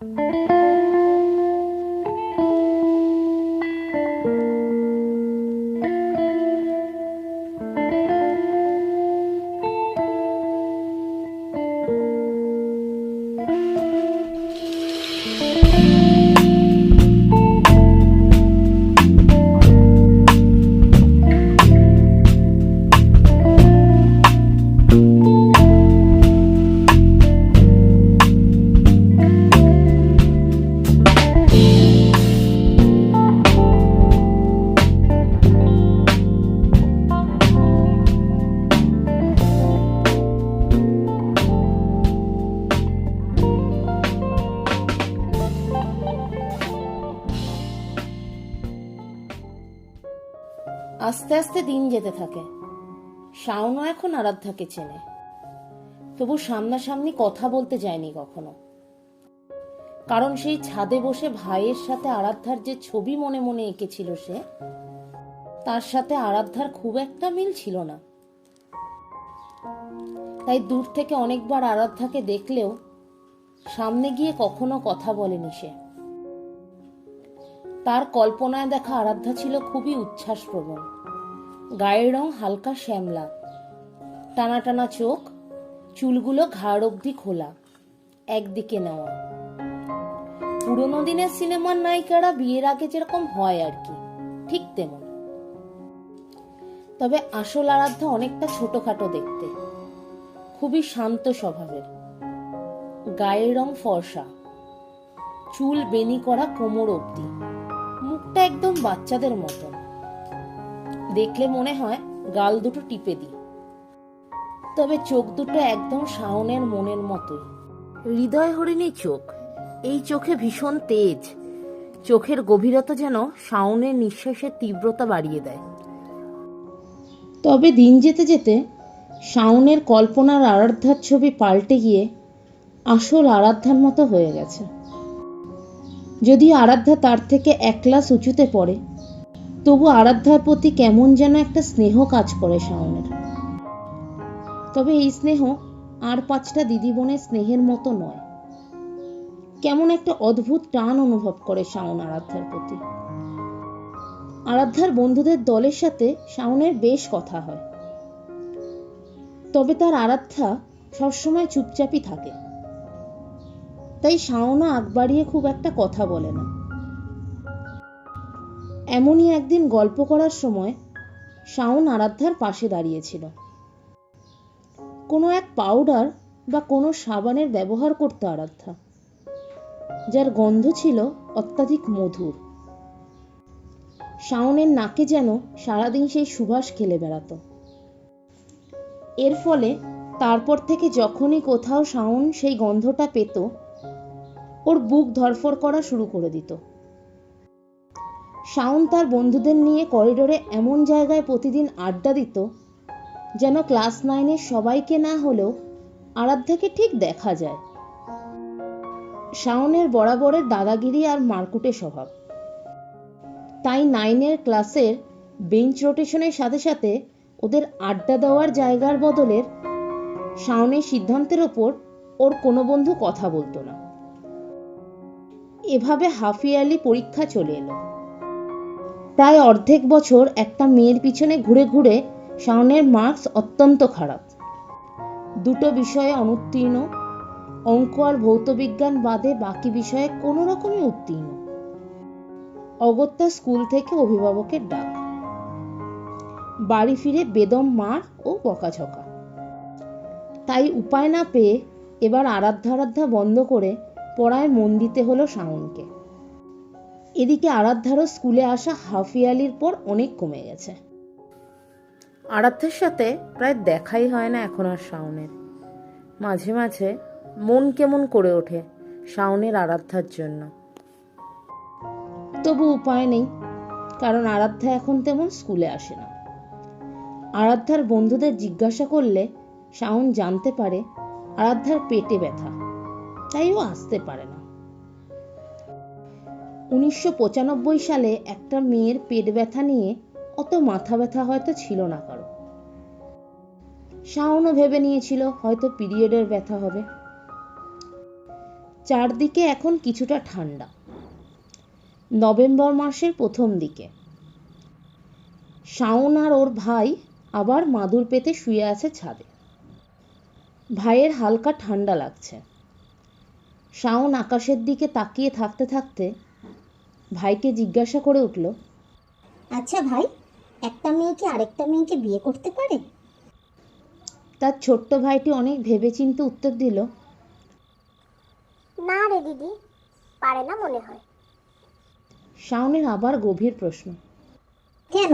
Música আস্তে আস্তে দিন যেতে থাকে। শাওনও এখন আরাধ্যাকে চেনে। তবু সামনাসামনি কথা বলতে যায়নি কখনো। কারণ সেই ছাদে বসে ভাইয়ের সাথে আরাধ্যার যে ছবি মনে মনে এঁকেছিল সে, তার সাথে আরাধ্যার খুব একটা মিল ছিল না। তাই দূর থেকে অনেকবার আরাধ্যাকে দেখলেও সামনে গিয়ে কখনো কথা বলেনি সে। তার কল্পনায় দেখা আরাধ্যা ছিল খুবই উচ্ছ্বাসপ্রবণ। গায়ের রং হালকা শ্যামলা টানা টানা চোখ, চুলগুলো ঘাড় অবধি খোলা, একদিকে নেওয়া। পুরোনো দিনের সিনেমার নায়িকারা বিয়ের আগে যেরকম হয় আর কি, ঠিক তেমন। তবে আসল আরাধ্যা অনেকটা ছোটখাটো দেখতে, খুবই শান্ত স্বভাবের। গায়ের রং ফর্সা, চুল বেনি করা কোমর অবধি। মুখটা একদম বাচ্চাদের মতন। দেখলে মনে হয় গাল দুটো টিপে দিই। তবে চোখ দুটো একদম শাওনের মনের মতোই। হৃদয় হরিণী চোখ এই চোখে ভীষণ তেজ। চোখের গভীরতা যেন শাওনের নিঃশ্বাসের তীব্রতা বাড়িয়ে দেয়। তবে দিন যেতে যেতে শাওনের কল্পনার আরাধ্যার ছবি পাল্টে গিয়ে আসল আরাধ্যার মতো হয়ে গেছে। যদিও আরাধ্যা তার থেকে এক ক্লাস উঁচুতে পড়ে। তবু আরাধ্যার প্রতি কেমন যেন একটা স্নেহ কাজ করে শাওনের। তবে এই স্নেহ আর পাঁচটা দিদি বোনের স্নেহের মতো নয়। কেমন একটা অদ্ভুত টান অনুভব করে শাওন আরাধ্যার প্রতি। আরাধ্যার বন্ধুদের দলের সাথে শাওনের বেশ কথা হয়। তবে তার আরাধ্যা সবসময় চুপচাপই থাকে। তাই শাওনও আগ বাড়িয়ে খুব একটা কথা বলে না। এমনই একদিন গল্প করার সময় শাওন আরাধ্যার পাশে দাঁড়িয়েছিল। কোনো এক পাউডার বা কোনো সাবানের ব্যবহার করতো আরাধ্যা, যার গন্ধ ছিল অত্যাধিক মধুর। শাওনের নাকে যেন সারাদিন সেই সুবাস খেলে বেড়াতো। এর ফলে তারপর থেকে যখনই কোথাও শাওন সেই গন্ধটা পেত ওর বুক ধরফর করা শুরু করে দিত। শাওন তার বন্ধুদের নিয়ে করিডোরে এমন জায়গায় প্রতিদিন আড্ডা দিত যেন ক্লাস নাইনের সবাইকে না হলেও আরাধ্যাকে ঠিক দেখা যায়। শাওনের বরাবরের দাদাগিরি আর মারকুটে স্বভাব। তাই নাইনের ক্লাসের বেঞ্চ রোটেশনের সাথে সাথে ওদের আড্ডা দেওয়ার জায়গার বদলের শাওনের সিদ্ধান্তের ওপর ওর কোনো বন্ধু কথা বলতো না। এভাবে হাফ ইয়ারলি পরীক্ষা চলে এলো। প্রায় অর্ধেক বছর একটা মেয়ের পিছনে ঘুরে ঘুরে শাওনের মার্কস অত্যন্ত খারাপ। দুটো বিষয়ে অনুত্তীর্ণ, অঙ্ক আর ভৌতবিজ্ঞান বাদে বাকি বিষয়ে কোনো রকমই উত্তীর্ণ। অগত্যা স্কুল থেকে অভিভাবকের ডাক। বাড়ি ফিরে বেদম মার ও বকাঝকা। তাই উপায় না পেয়ে এবার আরাধ্যা আরাধ্যা বন্ধ করে পড়ায় মন দিতে হলো শাওনকে। এদিকে আরাধ্যারও স্কুলে আসা হাফিয়ালির পর অনেক কমে গেছে। আরাধ্যার সাথে প্রায় দেখাই হয় না এখন আর শাওনের। মাঝে মাঝে মন কেমন করে ওঠে শাওনের আরাধ্যার জন্য। তবু উপায় নেই কারণ আরাধ্যা এখন তেমন স্কুলে আসে না। আরাধ্যার বন্ধুদের জিজ্ঞাসা করলে শাওন জানতে পারে আরাধ্যার পেটে ব্যথা। তাই ও আসতে পারে না। উনিশশো পঁচানব্বই সালে একটা মেয়ের পেট ব্যথা নিয়ে অত মাথা ব্যথা হয়তো ছিল না কারও। শাওনও ভেবে নিয়েছিল হয়তো পিরিয়ডের ব্যথা হবে। চারদিকে এখন কিছুটা ঠান্ডা। নভেম্বর মাসের প্রথম দিকে। শাওন আর ওর ভাই আবার মাদুর পেতে শুয়ে আছে ছাদে। ভাইয়ের হালকা ঠান্ডা লাগছে। শাওন আকাশের দিকে তাকিয়ে থাকতে থাকতে ভাইকে জিজ্ঞাসা করে উঠল আচ্ছা ভাই একটা মেয়ে কি আরেকটা মেয়েকে বিয়ে করতে পারে? তার ছোট্ট ভাইটি অনেক ভেবেচিন্তে উত্তর দিল না রে দিদি পারে না মনে হয়। শাওনের আবার গভীর প্রশ্ন কেন?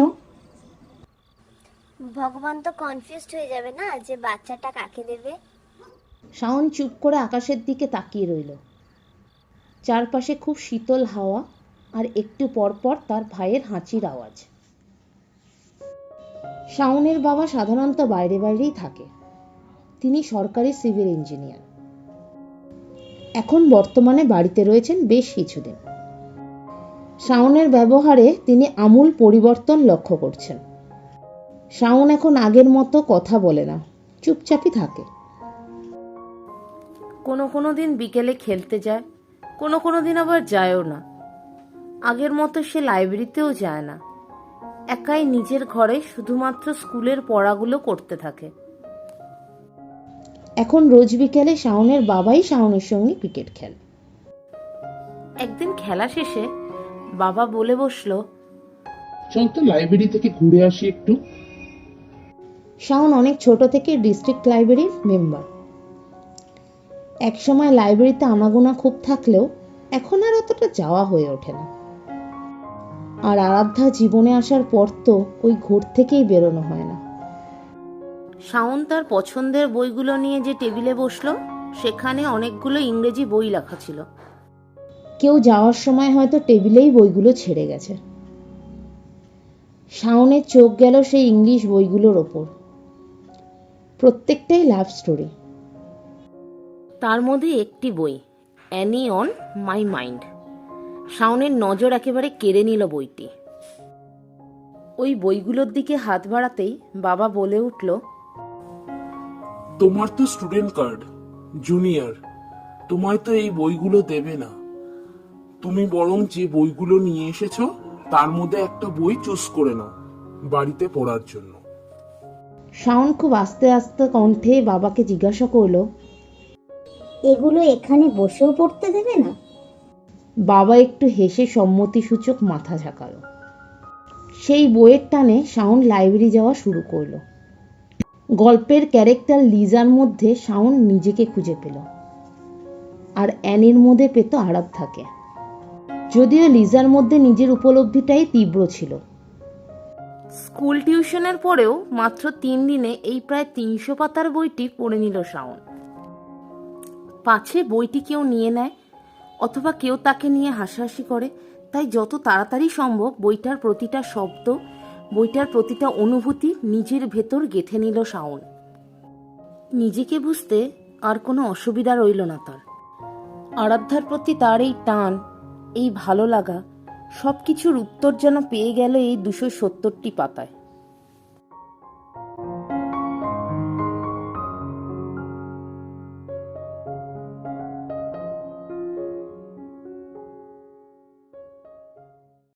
ভগবান তো কনফিউজড হয়ে যাবে না যে বাচ্চাটা কাকে দেবে? শাওন চুপ করে আকাশের দিকে তাকিয়ে রইল। চারপাশে খুব শীতল হাওয়া আর একটু পরপর তার ভাইয়ের হাঁচির আওয়াজ। শাওনের বাবা সাধারণত বাইরে বাইরেই থাকে। তিনি সরকারি সিভিল ইঞ্জিনিয়ার। এখন বর্তমানে বাড়িতে রয়েছেন বেশ কিছুদিন। শাওনের ব্যবহারে তিনি আমূল পরিবর্তন লক্ষ্য করছেন। শাওন এখন আগের মতো কথা বলে না, চুপচাপই থাকে। কোনো কোনো দিন বিকেলে খেলতে যায় কোনো কোনো দিন আবার যায়ও না। আগের মতো সে লাইব্রেরিতেও যায় না। একাই নিজের ঘরে শুধুমাত্র স্কুলের পড়াগুলো করতে থাকে। এখন রোজ বিকেলে শাওনের বাবাই শাওনের সঙ্গে ক্রিকেট খেলে। একদিন খেলা শেষে বাবা বলে বসল চল তো লাইব্রেরি থেকে ঘুরে আসি একটু। শাওন অনেক ছোট থেকে ডিস্ট্রিক্ট লাইব্রেরির মেম্বার। একসময় লাইব্রেরিতে আনাগোনা খুব থাকলেও এখন আর অতটা যাওয়া হয়ে ওঠে না। আর আরাধ্যা জীবনে আসার পর তো ওই ঘর থেকেই বেরোনো হয় না। শাওন তার পছন্দের বইগুলো নিয়ে যে টেবিলে বসল সেখানে অনেকগুলো ইংরেজি বই লেখা ছিল। কেউ যাওয়ার সময় হয়তো টেবিলেই বইগুলো ছেড়ে গেছে। শাওনের চোখ গেল সেই ইংলিশ বইগুলোর ওপর। প্রত্যেকটাই লাভ স্টোরি তার মধ্যে একটি বই অ্যানি অন মাই মাইন্ড শাওনের নজর একেবারে কেড়ে নিল বইটি। ওই বইগুলোর দিকে হাত বাড়াতেই বাবা বলে উঠল তোমার তো স্টুডেন্ট কার্ড জুনিয়র তোমায় তো এই বইগুলো দেবে না। তুমি বরং যে বইগুলো নিয়ে এসেছ তার মধ্যে একটা বই চুজ করে নাও বাড়িতে পড়ার জন্য। শাওন খুব আস্তে আস্তে কণ্ঠে বাবাকে জিজ্ঞাসা করল এগুলো এখানে বসেও পড়তে দেবে না? বাবা একটু হেসে সম্মতিসূচক মাথা ঝাঁকালো। সেই বইয়ের টানে শাওন লাইব্রেরি যাওয়া শুরু করল। গল্পের ক্যারেক্টার লিজার মধ্যে শাওন নিজেকে খুঁজে পেল। আর অ্যানির মধ্যে পেত থাকে। যদিও লিজার মধ্যে নিজের উপলব্ধিটাই তীব্র ছিল। স্কুল টিউশনের পরেও মাত্র তিন দিনে এই প্রায় তিনশো পাতার বইটি পড়ে নিল শাওন। পাছে বইটি কেউ নিয়ে নেয়, অথবা কেউ তাকে নিয়ে হাসাহাসি করে, তাই যত তাড়াতাড়ি সম্ভব বইটার প্রতিটা শব্দ, বইটার প্রতিটা অনুভূতি নিজের ভেতর গেঁথে নিল শাওন। নিজেকে বুঝতে আর কোনো অসুবিধা রইল না তার। আরাধ্যার প্রতি তার এই টান, এই ভালো লাগা সব কিছুর উত্তর যেন পেয়ে গেল এই দুশো সত্তরটি পাতায়।